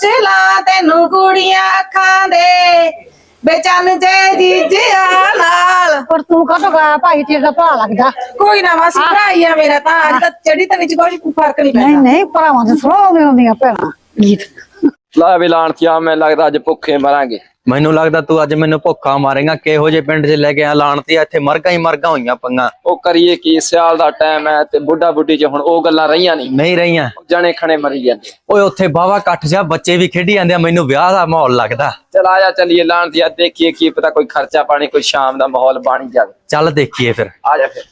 ਪੁੱਛ ਲਾ ਤੈਨੂੰ ਕੁੜੀਆਂ ਅੱਖਾਂ ਦੇ। ਬੇਚੰਨ ਜੇ ਜੀਜਿਆ ਨਾਲ। ਪਰ ਤੂੰ ਕਦੋਂ ਗਾ ਭਾਈ ਤੇਰਾ ਭਰਾ ਲੱਗਦਾ। ਕੋਈ ਨਾ ਮਾਸੀ ਭਰਾ ਹੀ ਆ ਮੇਰਾ ਤਾਂ। ਅੱਜ ਤਾਂ ਚੜੀ ਤਾਂ ਵਿੱਚ ਕੋਈ ਫ਼ਰਕ ਨਹੀਂ ਨਹੀਂ ਪੈਂਦਾ। ਨਹੀਂ ਭਰਾਵਾਂ ਦੇ ਸੁਣਾਉਂਦੇ ਹੁੰਦੀਆਂ ਭੈਣਾਂ। ਗੀਤ ਲੈ ਵੀ ਲਾਣਤੀਆ ਮੈਂ ਲੱਗਦਾ ਅੱਜ ਭੁੱਖੇ ਮਰਾਂਗੇ। ਮੈਨੂੰ ਲੱਗਦਾ ਤੂੰ ਅੱਜ ਮੈਨੂੰ ਭੁੱਖਾ ਮਾਰੇਗਾ ਕਿਹੋ ਜਿਹੇ ਪਿੰਡ 'ਚ ਲੈ ਕੇ ਆ ਲਾਣਤੀ ਇੱਥੇ ਮਰਗਾ ਹੀ ਮਰਗਾ ਹੋਈਆਂ ਪੰਗਾ। ਉਹ ਕਰੀਏ ਕੀ ਸਿਆਲ ਦਾ ਟਾਈਮ ਹੈ ਤੇ ਬੁੱਢਾ ਬੁੱਢੀ ਚ ਹੁਣ ਉਹ ਗੱਲਾਂ ਰਹੀਆਂ ਨਹੀਂ। ਨਹੀਂ ਰਹੀਆਂ। ਜਣੇ ਖਣੇ ਮਰੀ ਜਾਂਦੇ। ਓਏ ਉੱਥੇ ਬਾਵਾ ਇਕੱਠ ਜਾ ਬੱਚੇ ਵੀ ਖੇਡੀ ਜਾਂਦੇ ਆ ਮੈਨੂੰ ਵਿਆਹ ਦਾ ਮਾਹੌਲ ਲੱਗਦਾ। ਚਲ ਆ ਜਾ ਚੱਲੀਏ ਲਾਣਤੀਆ ਦੇਖੀਏ ਕੀ ਪਤਾ ਕੋਈ ਖਰਚਾ ਪਾਣੀ ਕੋਈ ਸ਼ਾਮ ਦਾ ਮਾਹੌਲ ਬਣ ਜਾਵੇ। ਚੱਲ ਦੇਖੀਏ ਫਿਰ। ਆ ਜਾ ਫਿਰ।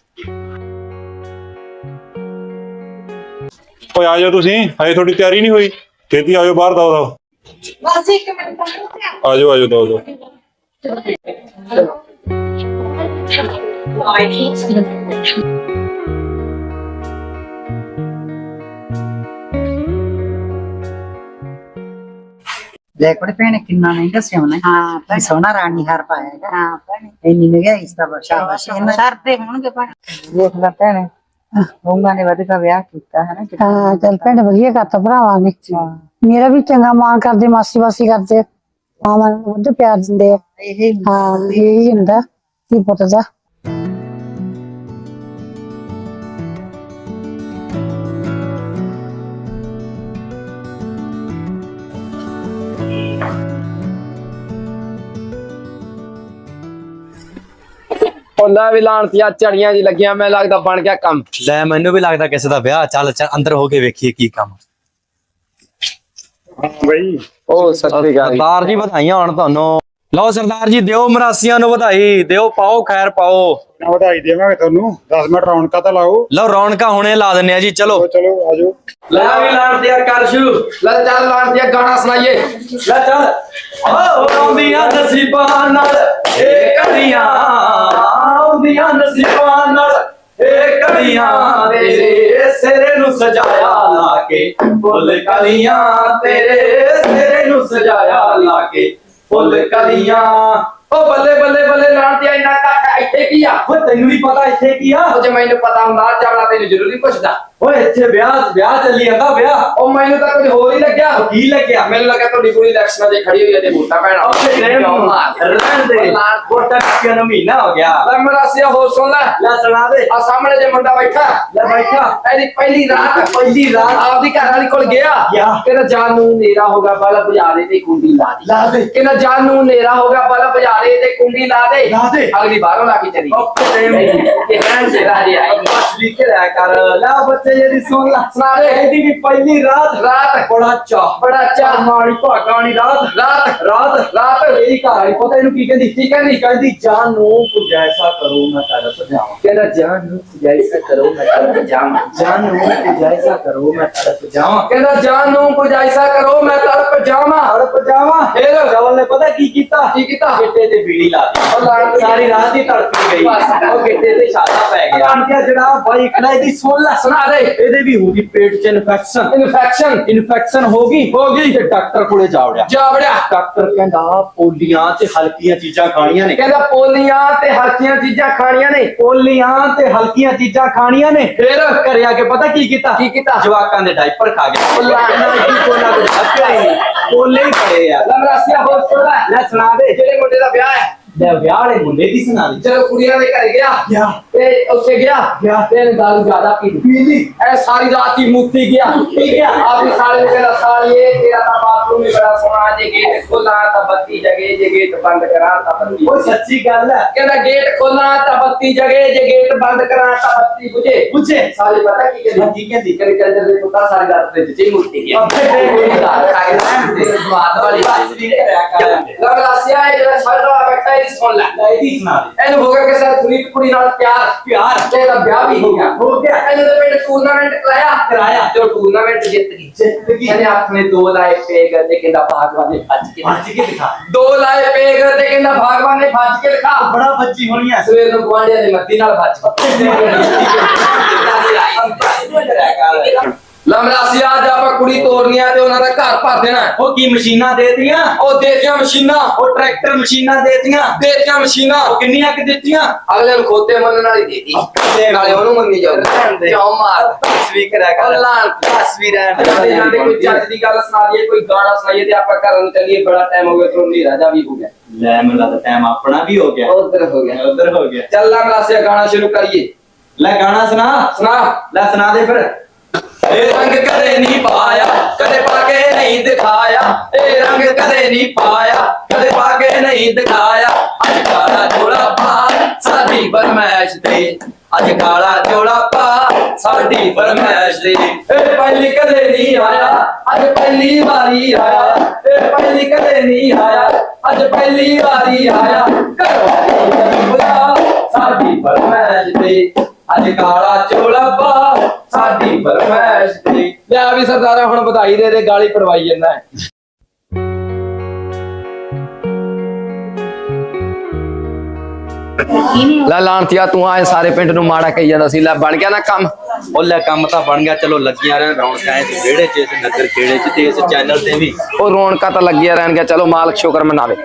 ਓਏ ਆ ਜਾਓ ਤੁਸੀਂ ਹਜੇ ਤੁਹਾਡੀ ਤਿਆਰੀ ਨਹੀਂ ਹੋਈ। ਛੇਤੀ ਆ ਜਾਓ ਬਾਹਰ ਦੋ ਦੋ ਬਸ ਇੱਕ ਮਿੰਟ ਆ ਜਾਓ ਆ ਜਾਓ ਦੋ ਦੋ ਲੈ ਕੋੜੇ ਭੈਣੇ ਕਿੰਨਾ ਮਹਿੰਗਾ ਸਿਉਣਾ ਹੈ ਹਾਂ ਭੈਣੇ ਸੋਹਣਾ ਰਾਣੀ ਹਾਰ ਪਾਇਆ ਹੈਗਾ। ਹਾਂ ਭੈਣੇ। ਇੰਨੀ ਮਹਿੰਗਾ ਇਸ ਦਾ ਸ਼ਾਬਾਸ਼ ਇਹਨਾਂ ਸਰਦੇ ਹੋਣਗੇ ਭੈਣੇ। ਦੇਖ ਲੈ ਭੈਣੇ ਉਹਨਾਂ ਨੇ ਵਧੀਆ ਵਿਆਹ ਕੀਤਾ ਹੈ ਨਾ ਹਾਂ ਚੱਲ ਭੈਣ ਵਧੀਆ ਕਰਤਾ ਭਰਾਵਾਂ ਨੇ। ਮੇਰਾ ਵੀ ਚੰਗਾ ਮਾਣ ਕਰਦੇ ਮਾਸੀ ਵਾਸੀ ਕਰਦੇ ਮਾਵਾਂ ਨੂੰ ਵੱਧ ਪਿਆਰ ਦਿੰਦੇ ਆ। ਇਹ ਹਾਂ ਇਹ ਹੁੰਦਾ ਕੀ ਪੁੱਤ ਦਾ। ਲੈ ਵੀ ਲਾਣਤੀਆ ਝੜੀਆਂ ਜੀ ਲੱਗੀਆਂ ਮੈਨੂੰ ਲੱਗਦਾ ਬਣ ਗਿਆ ਕੰਮ। ਲੈ ਮੈਨੂੰ ਵੀ ਲੱਗਦਾ ਕਿਸੇ ਦਾ ਵਿਆਹ ਚੱਲ ਚੱਲ ਅੰਦਰ ਹੋ ਕੇ ਵੇਖੀਏ ਕੀ ਕੰਮ। ਬਈ। ਉਹ ਸਰਦਾਰ ਜੀ ਵਧਾਈਆਂ ਹੋਣ ਤੁਹਾਨੂੰ। ਲਓ ਸਰਦਾਰ ਜੀ ਦਿਓ ਮਰਾਸੀਆਂ ਨੂੰ ਵਧਾਈ। ਦਿਓ ਪਾਓ ਖੈਰ ਪਾਓ। ਵਧਾਈ ਦੇਵਾਂਗੇ ਤੁਹਾਨੂੰ। 10 ਮਿੰਟ ਰੌਣਕਾਂ ਤਾਂ ਲਾਓ। ਲਓ ਰੌਣਕਾਂ ਹੁਣੇ ਲਾ ਦਿੰਨੇ ਆ ਜੀ ਚਲੋ। ਚਲੋ ਆ ਜਾਓ ਲੈ ਵੀ ਲਾਣਤੀਆ ਕਰ ਸ਼ੁਰੂ। ਲੈ ਚੱਲ ਲਾਣਤੀਆ ਗਾਣਾ ਸੁਣਾਈਏ। ਲੈ ਚੱਲ। ਓ ਆਉਂਦੀਆਂ ਨਸੀਬਾਂ ਨਾਲ ਇਹ ਕੜੀਆਂ ਆਉਂਦੀਆਂ ਨਸੀਬਾਂ ਨਾਲ ਇਹ ਕੜੀਆਂ ਤੇਰੇ ਸਿਰੇ ਨੂੰ ਸਜਾਇਆ। ਕੇ ਫੁੱਲ ਕਲੀਆਂ ਤੇਰੇ ਸਿਰੇ ਨੂੰ ਸਜਾਇਆ ਲਾ ਕੇ ਫੁੱਲ ਕਲੀਆਂ ਉਹ ਬੱਲੇ ਬੱਲੇ ਬੱਲੇ ਲਾਣਤੀਆ ਇੰਨਾ ਕੱਟ ਇੱਥੇ ਕੀ ਆ? ਓ ਤੈਨੂੰ ਵੀ ਪਤਾ ਇੱਥੇ ਕੀ ਆ? ਉਹ ਜੇ ਮੈਨੂੰ ਪਤਾ ਹੁੰਦਾ ਚਾਵਲਾ ਤੈਨੂੰ ਜ਼ਰੂਰੀ ਪੁੱਛਦਾ। ਓਏ ਇੱਥੇ ਵਿਆਹ ਵਿਆਹ ਚੱਲੀ ਜਾਂਦਾ ਵਿਆਹ। ਉਹ ਮੈਨੂੰ ਤਾਂ ਕੁਝ ਹੋਰ ਹੀ ਲੱਗਿਆ। ਉਹ ਕੀ ਲੱਗਿਆ? ਮੈਨੂੰ ਲੱਗਾ ਤੁਹਾਡੀ ਕੁੜੀ ਇਲੈਕਸ਼ਨਾਂ 'ਚ ਖੜੀ ਹੋਈ ਹੈ ਤੇ ਵੋਟਾਂ ਪੈਣਾ ਉੱਥੇ ਰਹਿਣ ਰਹਿਣ ਦੇ। ਵੋਟਾਂ ਕਿਉਂ ਨੂੰ ਮਹੀਨਾ ਹੋ ਗਿਆ। ਲੈ ਮੇਰਾ ਸਿਆ ਹੋਰ ਸੁਣ ਲੈ। ਲੈ ਸੁਣਾ ਦੇ। ਆ ਸਾਹਮਣੇ ਜੇ ਮੁੰਡਾ ਬੈਠਾ। ਲੈ ਬੈਠਾ। ਇਹਦੀ ਪਹਿਲੀ ਰਾਤ। ਪਹਿਲੀ ਰਾਤ। ਆਪਦੀ ਘਰ ਵਾਲੀ ਕੋਲ ਗਿਆ। ਕਹਿੰਦਾ ਜਾਨ ਨੇਰਾ ਹੋਗਾ ਬਲ ਬਜਾ ਦੇ ਤੇ ਕੁੰਡੀ ਲਾ ਦੇ। ਲਾ ਦੇ। ਕਹਿੰਦਾ ਜਾਨ ਨੇਰਾ ਹੋਗਾ ਬਲ ਬਜਾ ਦੇ ਤੇ ਕੁੰਡੀ ਲਾ ਦੇ। ਲਾ ਦੇ। ਅਗਲੀ ਬਾਹਰੋਂ ਲਾ ਕੇ ਚਲੀ ਓਕੇ ਕਹਿਣ ਦੇ ਰਾਜੇ ਆਈ ਬਸ ਲਿਖ ਰਿਹਾ ਕਰ। ਲੈ ਬੱਚੇ। ਜਿਹੜੀ ਸੁਣ ਲੈ ਸੁਣਾ ਦੇ। ਇਹਦੀ ਵੀ ਪਹਿਲੀ ਰਾਤ। ਰਾਤ। ਬੜਾ ਚਾਹ ਬੜਾ ਚਾਹ ਮਾੜੀ ਭਾਗਾਂ ਵਾਲੀ ਰਾਤ। ਰਾਤ। ਰਾਤ। ਰਾਤ। ਇਹਦੀ ਘਰ ਵਾਲੀ ਪਤਾ ਇਹਨੂੰ ਕੀ ਕਹਿੰਦੀ? ਕੀ ਕਹਿੰਦੀ? ਕਹਿੰਦੀ? ਜਾਨ ਨੂੰ ਕੁਝ ਐਸਾ ਕਰੋ ਮੈਂ ਤੇਰਾ ਸਜਾਵਾਂ ਕਹਿੰਦਾ ਜਾਨ ਨੂੰ ਜੈਸਾ ਕਰੋ ਮੈਂ ਕਰ ਜਾਵਾਂ ਜਾਨ ਨੂੰ ਕੁਝ ਐਸਾ ਕਰੋ ਮੈਂ ਤੇਰਾ ਸਜਾਵਾਂ ਕਹਿੰਦਾ ਜਾਨ ਨੂੰ ਕੁਝ ਐਸਾ ਕਰੋ ਮੈਂ ਤੜਪ ਜਾਵਾਂ ਤੜਪ ਜਾਵਾਂ ਫਿਰ? ਜਵਲ ਨੇ ਪਤਾ ਕੀ ਕੀਤਾ? ਕੀ ਕੀਤਾ? ਗਿੱਟੇ ਤੇ ਬੀੜੀ ਲਾ ਦਿੱਤੀ। ਸਾਰੀ ਰਾਤ ਹੀ ਤੜਪੀ ਗਈ। ਉਹ ਗਿੱਟੇ ਤੇ ਛਾਲਾ ਪੈ ਗਿਆ। ਅਣਕਿਆ ਜਿਹੜਾ ਬਾਈ ਖੜਾ ਇਹਦੀ ਸੁਣ ਲੈ। ਸੁਣਾ ਦੇ। ਇਹਦੇ ਵੀ ਹੋ ਗਈ ਪੇਟ 'ਚ ਇਨਫੈਕਸ਼ਨ ਇਨਫੈਕਸ਼ਨ ਇਨਫੈਕਸ਼ਨ ਹੋ ਗਈ ਹੋ ਗਈ ਤੇ ਡਾਕਟਰ ਕੋਲੇ ਜਾ ਵੜਿਆ। ਜਾ ਵੜਿਆ। ਡਾਕਟਰ ਕਹਿੰਦਾ ਪੋਲੀਆਂ ਤੇ ਹਲਕੀਆਂ ਚੀਜ਼ਾਂ ਖਾਣੀਆਂ ਨੇ। ਕਹਿੰਦਾ ਪੋਲੀਆਂ ਤੇ ਹਲਕੀਆਂ ਚੀਜ਼ਾਂ ਖਾਣੀਆਂ ਨੇ। ਪੋਲੀਆਂ ਤੇ ਹਲਕੀਆਂ ਚੀਜ਼ਾਂ ਖਾਣੀਆਂ ਨੇ। ਫਿਰ? ਘਰੇ ਆ ਕੇ ਪਤਾ ਕੀ ਕੀਤਾ? ਕੀ ਕੀਤਾ? ਜਵਾਕਾਂ ਦੇ ਡਾਈਪਰ ਖਾ ਇਹਨਾਂ ਨੇ ਕੀ ਕੋਲਾ ਕੁਝ ਹੱਥਿਆ ਹੀ ਨਹੀਂ। ਪੋਲੇ ਹੀ ਪੜੇ ਆ। ਲਮਰਾਸੀਆ ਹੋਰ ਸੁਣਾ ਲੈ ਸੁਣਾ ਦੇ। ਜਿਹੜੇ ਮੁੰਡੇ ਦਾ ਵਿਆਹ ਹੈ? ਲੈ ਵਿਆਹ ਵਾਲੇ ਮੁੰਡੇ ਦੀ ਸੁਣਾ ਦੇ ਜਦੋਂ ਕੁੜੀਆਂ ਦੇ ਘਰ ਗਿਆ ਗਿਆ। ਤੇ ਉੱਥੇ ਗਿਆ ਗਿਆ। ਤੇ ਇਹਨੇ ਦਾਰੂ ਜ਼ਿਆਦਾ ਪੀ ਲਈ। ਇਹ ਸਾਰੀ ਰਾਤ ਹੀ ਮੁੱਤੀ ਗਿਆ। ਮੁੱਤੀ ਗਿਆ। ਆਪਣੀ ਸਾਲੇ ਨੂੰ ਕਹਿੰਦਾ ਸਾਲੀਏ ਤੇਰਾ ਜੇ ਗੇਟ ਖੋਲਾਂ ਤਾਂ ਬੱਤੀ ਜਗੇ ਜੇ ਗੇਟ ਬੰਦ ਕਰਾਂ ਤਾਂ ਬੱਤੀ ਉਹ ਸੱਚੀ ਗੱਲ ਹੈ। ਕਹਿੰਦਾ ਗੇਟ ਖੋਲਾਂ ਤਾਂ ਬੱਤੀ ਜਗੇ ਜੇ ਗੇਟ ਬੰਦ ਕਰਾਂ ਤਾਂ ਬੱਤੀ ਬੁਝੇ। ਪੁੱਛੇ ਸਾਲੇ ਪਤਾ ਕੀ ਕਹਿੰਦੀ? ਕੀ ਕਹਿੰਦੀ? ਕਹਿੰਦੇ ਕਹਿੰਦੇ ਦੇ ਪੁੱਤਾ ਸਾਰੀ ਰਾਤ ਤੇ ਜੀ ਮੁੱਤੀ ਗਿਆ ਅੱਛਾ, ਤੇ ਕੋਈ ਦਾਲ ਖਾਈ ਰਹਿਣ ਦੇ ਸਵਾਦ ਵਾਲੀ ਬਸ ਵੀ ਕਰਿਆ ਕਰ। ਲਮਰਾਸੀਆ ਇਹ ਜਿਹੜਾ ਛੱਡਦਾ ਬੈਠਾ ਇਹਦੀ ਸੁਣ ਲੈ। ਇਹਦੀ ਸੁਣਾ ਦੇ। ਇਹਨੂੰ ਹੋ ਗਿਆ ਕਿ ਸਰ ਸੁਨੀਤ ਕੁੜੀ ਨਾਲ ਪਿਆਰ। ਪਿਆਰ। ਤੇ ਇਹਦਾ ਵਿਆਹ ਵੀ ਹੋ ਗਿਆ। ਹੋ ਗਿਆ। ਇਹਨੇ ਤਾਂ ਪਿੰਡ ਟੂਰਨਾਮੈਂਟ ਕਰਾਇਆ। ਕਰਾਇਆ। ਤੇ ਉਹ ਟੂਰਨਾਮੈਂਟ ਜਿੱਤ ਗਈ। ਜਿੱਤ ਗਈ। ਇਹਨੇ ਨੇ ਦੋ ਲਾਏ ਪੇਗ ਤੇ ਕਹਿੰਦਾ ਭਾਗਵਾਨ ਨੇ ਭੱਜ ਕੇ ਭੱਜ ਕੇ ਦਿਖਾ। ਦੋ ਲਾਏ ਪੇਗ ਤੇ ਕਹਿੰਦਾ ਭਾਗਵਾਨ ਨੇ ਭੱਜ ਕੇ ਦਿਖਾ। ਬੜਾ ਬੱਚੀ ਹੋਣੀ ਐ। ਸਵੇਰ ਨੂੰ ਗੁਆਂਢੀਆਂ ਦੀ ਮੱਦੀ ਨਾਲ ਭੱਜ ਲਮਰਾਸੀਆ ਅੱਜ ਆਪਾਂ ਕੁੜੀ ਤੋੜਨੀ ਆ ਤੇ ਉਹਨਾਂ ਦਾ ਘਰ ਭਰ ਦੇਣਾ। ਉਹ ਕੀ ਮਸ਼ੀਨਾਂ ਦੇਤੀਆਂ? ਉਹ ਦੇਤੀਆਂ ਮਸ਼ੀਨਾਂ। ਉਹ ਟਰੈਕਟਰ ਮਸ਼ੀਨਾਂ ਦੇਤੀਆਂ? ਦੇਤੀਆਂ ਮਸ਼ੀਨਾਂ। ਉਹ ਕਿੰਨੀਆਂ ਕਿ ਦਿੱਤੀਆਂ? ਅਗਲੇ ਨੂੰ ਖੋਤੇ ਮੰਨਣ ਵਾਲੀ ਦੇਤੀ। ਨਾਲੇ ਉਹਨੂੰ ਮੰਨੀ ਜਾਊ ਕਿਉਂ ਮਾਰ? ਤਸਵੀਰ ਕਰਿਆ ਕਰ। ਅੱਲਾ ਤਸਵੀਰਾਂ ਜਾਂਦੇ ਜਾਂਦੇ ਕੋਈ ਚੱਜ ਦੀ ਗੱਲ ਸੁਣਾ ਦਈਏ ਕੋਈ ਗਾਣਾ ਸੁਣਾਈਏ ਤੇ ਆਪਾਂ ਘਰਾਂ ਨੂੰ ਚੱਲੀਏ ਬੜਾ ਟਾਈਮ ਹੋ ਗਿਆ ਤੁਹਾਨੂੰ ਨਹੀਂ ਰਾਜਾ ਵੀ ਹੋ ਗਿਆ। ਲੈ ਮੈਨੂੰ ਲੱਗਦਾ ਟਾਈਮ ਆਪਣਾ ਵੀ ਹੋ ਗਿਆ। ਉਧਰ ਹੋ ਗਿਆ। ਉਧਰ ਹੋ ਗਿਆ। ਚੱਲ ਲਾ ਮਲਾਸਿਆ ਗਾਣਾ ਸ਼ੁਰੂ ਕਰੀਏ। ਲੈ ਗਾਣਾ ਸੁਣਾ। ਸੁਣਾ। ਲੈ ਸੁਣਾ ਦੇ ਫਿਰ। ਇਹ ਰੰਗ ਕਦੇ ਨਹੀਂ ਪਾਇਆ, ਕਦੇ ਪਾ ਕੇ ਨਹੀਂ ਦਿਖਾਇਆ। ਇਹ ਰੰਗ ਕਦੇ ਨਹੀਂ ਪਾਇਆ, ਕਦੇ ਪਾ ਕੇ ਨਹੀਂ ਦਿਖਾਇਆ। ਅੱਜ ਕਾਲਾ ਜੋੜਾ ਪਾ, ਸਾਡੀ ਫਰਮਾਇਸ਼ ਤੇ। ਅੱਜ ਕਾਲਾ ਜੋੜਾ ਪਾ, ਸਾਡੀ ਫਰਮਾਇਸ਼ ਤੇ। ਇਹ ਪਹਿਲੀ ਕਦੇ ਨਹੀਂ ਆਇਆ, ਅੱਜ ਪਹਿਲੀ ਵਾਰੀ ਆਇਆ। ਇਹ ਪਹਿਲੀ ਕਦੇ ਨਹੀਂ ਆਇਆ, ਅੱਜ ਪਹਿਲੀ ਵਾਰੀ ਆਇਆ। ਕਰਵਾਈ ਸਾਡੀ ਫਰਮਾਇਸ਼ ਤੇ। ਅੱਜ ਕਾਲਾ ਸਾਡੀ ਲੈ ਵੀ ਸਰਦਾਰਾ ਹੁਣ ਵਧਾਈ ਦੇ ਦੇ ਗਾਲੀ ਪੜਵਾਈ ਜਾਂਦਾ ਹੈ। ਲੈ ਲਾਂਤੀਆ ਤੂੰ ਆਏ ਸਾਰੇ ਪਿੰਡ ਨੂੰ ਮਾੜਾ ਕਹੀ ਜਾਂਦਾ ਸੀ। ਲੈ ਬਣ ਗਿਆ ਨਾ ਕੰਮ। ਉਹ ਲੈ ਕੰਮ ਤਾਂ ਬਣ ਗਿਆ ਚਲੋ ਲੱਗੀਆਂ ਰਹਿਣ। ਰੌਣਕਾਂ ਇਸ ਵਿਹੜੇ 'ਚ ਇਸ ਨਗਰ ਖੇੜੇ 'ਚ ਤੇ ਇਸ ਚੈਨਲ ਤੇ ਵੀ। ਉਹ ਰੌਣਕਾਂ ਤਾਂ ਲੱਗੀਆਂ ਰਹਿਣਗੀਆਂ ਚਲੋ ਮਾਲਕ ਸ਼ੁਕਰ ਮਨਾਵੇ।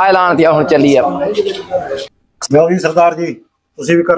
ਆਏ ਲਾਂਤੀਆ ਹੁਣ ਚੱਲੀਏ ਲਓ ਜੀ ਸਰਦਾਰ ਜੀ ਤੁਸੀਂ ਵੀ ਕਰੋ।